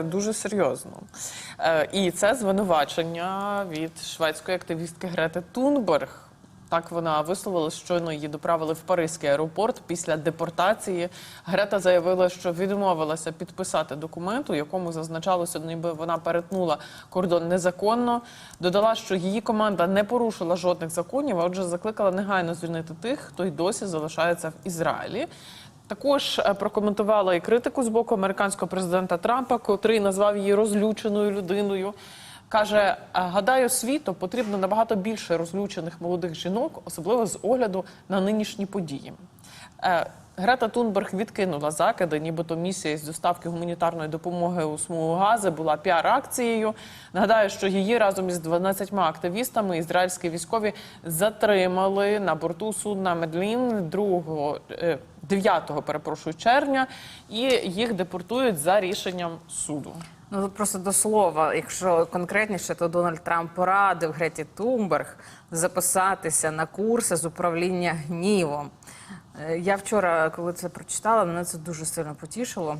дуже серйозно. Е, І це звинувачення від шведської активістки Грети Тунберг. Так вона висловилась, щойно її доправили в Паризький аеропорт після депортації. Грета заявила, що відмовилася підписати документ, у якому зазначалося, ніби вона перетнула кордон незаконно. Додала, що її команда не порушила жодних законів, а отже, закликала негайно звільнити тих, хто й досі залишається в Ізраїлі. Також е, прокоментувала і критику з боку американського президента Трампа, котрий назвав її розлюченою людиною. Каже, «Е, гадаю, світу потрібно набагато більше розлючених молодих жінок, особливо з огляду на нинішні події. Е, Грета Тунберг відкинула закиди, нібито місія з доставки гуманітарної допомоги у смугу Гази була піар-акцією. Нагадаю, що її разом із 12 активістами ізраїльські військові затримали на борту судна Медлін 2, е, 9, перепрошую, червня, і їх депортують за рішенням суду. Ну просто до слова, якщо конкретніше, то Дональд Трамп порадив Греті Тумберг записатися на курси з управління гнівом. Е, Я вчора, коли це прочитала, мене це дуже сильно потішило.